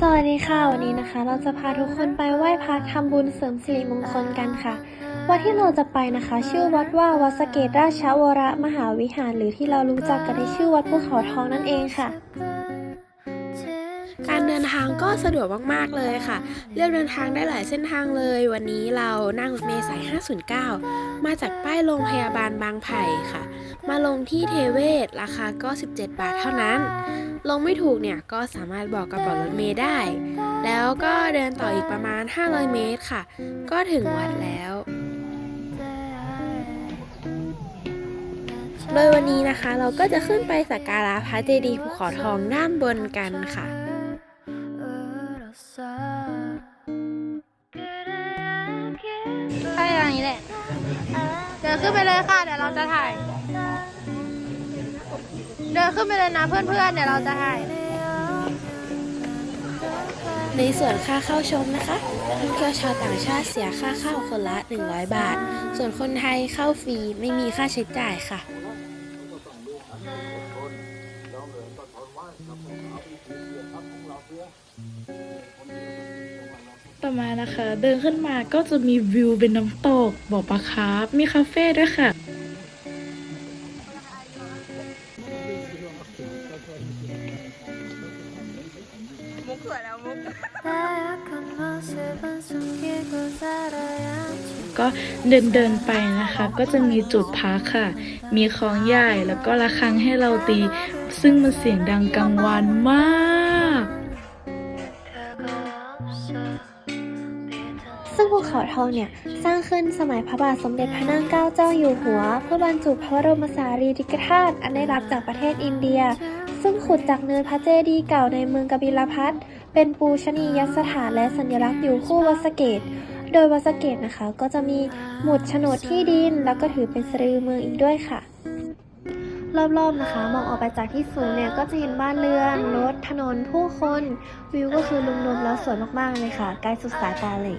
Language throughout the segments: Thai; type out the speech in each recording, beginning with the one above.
สวัสดีค่ะ วันนี้นะคะ เราจะพาทุกคนไปไหว้พระทำบุญเสริมสิริมงคลกันค่ะ วัดที่เราจะไปนะคะ ชื่อวัดว่าวัดสเกตราชวรมหาวิหาร หรือที่เรารู้จักกันในชื่อวัดภูเขาทองนั่นเองค่ะ การเดินทางก็สะดวกมากๆเลยค่ะ เลือกเดินทางได้หลายเส้นทางเลย วันนี้เรานั่งรถเมล์สาย 509 มาจากป้ายโรงพยาบาลบางไผ่ค่ะ มาลงที่เทเวศราคาก็ 17 บาทเท่านั้น ลงไม่ถูกเนี่ยก็สามารถบอกกระเป๋ารถเมล์ได้ แล้วก็เดินต่ออีกประมาณ 500 เมตรค่ะ ก็ถึงวัดแล้วโดยวันนี้นะคะเราก็จะขึ้นไปสักการะพระเจดีย์ภูเขาทองด้านบนกันค่ะใช่อย่างนี้แหละ เดินขึ้นไปเลยค่ะ เดี๋ยวเราจะถ่าย เดินขึ้นไปเลยนะเพื่อนๆเดี๋ยวเราจะถ่ายในส่วนค่าเข้าชมนะคะนักท่องเที่ยวชาวต่างชาติเสียค่าเข้าคนละ 100 บาท ส่วนคนไทยเข้าฟรีไม่มีค่าใช้จ่ายค่ะ ต่อมานะคะ เดินขึ้นมาก็จะมีวิวเป็นน้ำตกบ่อปลาคาร์ฟมีคาเฟ่ด้วยค่ะ ก็เดินเดินๆไปนะคะ ก็จะมีจุดพักค่ะ มีคลองใหญ่แล้วก็ระฆังให้เราตี ซึ่งมันเสียงดังกังวานมาก ซึ่งภูเขาทองเนี่ย สร้างขึ้นสมัยพระบาทสมเด็จพระนางเกล้าเจ้าอยู่หัว เพื่อบรรจุพระบรมสารีริกธาตุอันได้รับจากประเทศอินเดีย ซึ่งขุดจากเนินพระเจดีย์เก่าในเมืองกบิลพัทเป็นปูชนียสถานและสัญลักษณ์อยู่คู่วัดสเกต โดยวัดสเกตนะคะก็จะมีหมุดโฉนดที่ดิน แล้วก็ถือเป็นสรีเมืองอีกด้วยค่ะ รอบๆนะคะ มองออกไปจากที่สูงเนี่ยก็จะเห็นบ้านเรือนรถถนนผู้คน วิวก็คือรวมๆแล้วสวยมากๆเลยค่ะ ใกล้สุดสายตาเลย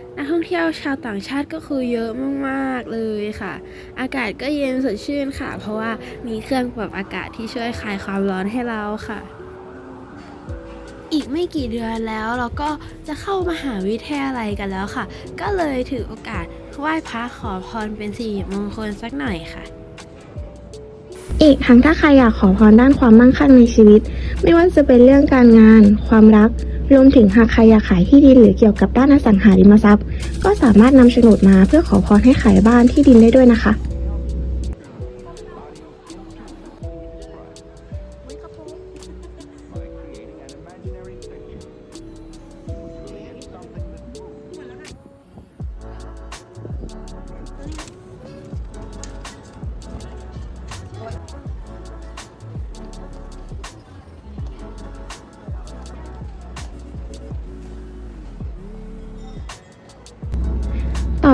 นักท่องเที่ยวชาวต่างชาติก็คือเยอะมากๆเลยค่ะ อากาศก็เย็นสดชื่นค่ะ เพราะว่ามีเครื่องปรับอากาศที่ช่วยคลายความร้อนให้เราค่ะ อีกไม่กี่เดือนแล้วเราก็จะเข้ามหาวิทยาลัยกันแล้วค่ะ ก็เลยถือโอกาสไหว้พระขอพรเป็นสิริมงคลสักหน่อยค่ะอีกทั้งถ้าใครอยากขอพรด้านความมั่งคั่งในชีวิต ไม่ว่าจะเป็นเรื่องการงาน ความรัก รวมถึงหากใครอยากขายที่ดินหรือเกี่ยวกับด้านอสังหาริมทรัพย์ ก็สามารถนำโฉนดมาเพื่อขอพรให้ขายบ้านที่ดินได้ด้วยนะคะ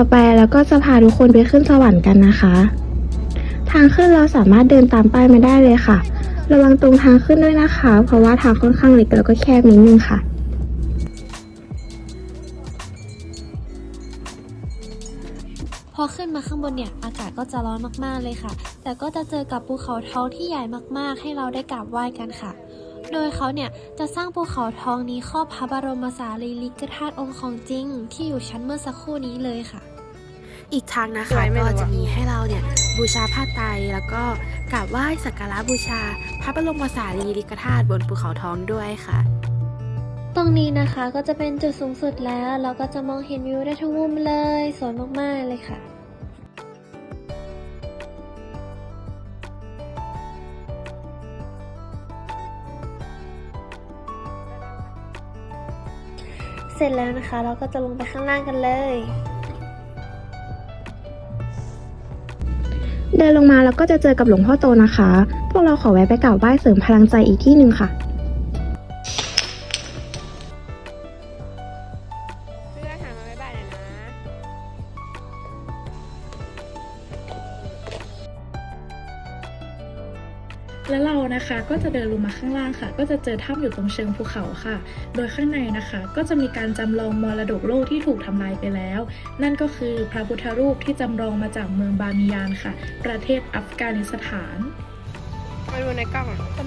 ต่อไปเราก็จะพาทุกคนไปขึ้นสวรรค์กันนะคะ ทางขึ้นเราสามารถเดินตามป้ายมาได้เลยค่ะ ระวังตรงทางขึ้นด้วยนะคะ เพราะว่าทางค่อนข้างเล็กแล้วก็แคบนิดนึงค่ะพอขึ้นมาข้างบนเนี่ยอากาศก็จะร้อนมากๆเลยค่ะ แต่ก็จะเจอกับภูเขาทองที่ใหญ่มากๆ ให้เราได้กราบไหว้กันค่ะ โดยเขาเนี่ยจะสร้างภูเขาทองนี้ครอบพระบรมสารีริกธาตุองค์ของจริง ที่อยู่ชั้นเมื่อสักครู่นี้เลยค่ะ อีกทางนะสคะวยไหมก็ล่ะจะมีให้เราเนี่ยบูชาผ้าไตรแล้วก็กราบไหว้สักการะบูชา พระบรมสารีริกธาตุบนภูเขาทองด้วยค่ะตรงนี้นะคะก็จะเป็นจุดสูงสุดแล้ว เราก็จะมองเห็นวิวได้ทั้งมุมเลย สวยมากๆเลยค่ะ เสร็จแล้วนะคะ เราก็จะลงไปข้างล่างกันเลย เดินลงมาเราก็จะเจอกับหลวงพ่อโตนะคะ พวกเราขอแวะไปกราบไหว้เสริมพลังใจอีกที่หนึ่งค่ะ แล้วเรานะคะก็จะเดินลงมาข้างล่างค่ะ ก็จะเจอถ้ำอยู่ตรงเชิงภูเขาค่ะ โดยข้างในนะคะ ก็จะมีการจำลองมรดกโลกที่ถูกทำลายไปแล้ว นั่นก็คือพระพุทธรูปที่จำลองมาจากเมืองบามิยานค่ะ ประเทศอัฟกานิสถาน มาดูในกล้อง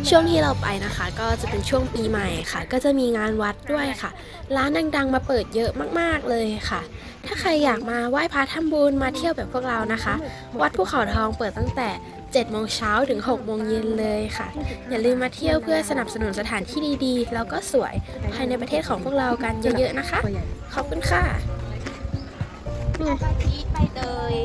ช่วงที่เราไปนะคะ ก็จะเป็นช่วงปีใหม่ค่ะ ก็จะมีงานวัดด้วยค่ะ ร้านดังๆ มาเปิดเยอะมากๆเลยค่ะ ถ้าใครอยากมาไหว้พระทำบุญมาเที่ยวแบบพวกเรานะคะ วัดภูเขาทองเปิดตั้งแต่7โมงเช้าถึง6โมงเย็นเลยค่ะ อย่าลืมมาเที่ยวเพื่อสนับสนุนสถานที่ดีๆ แล้วก็สวยภายในประเทศของพวกเรากันเยอะๆนะคะ ขอบคุณค่ะกะทิใบเตย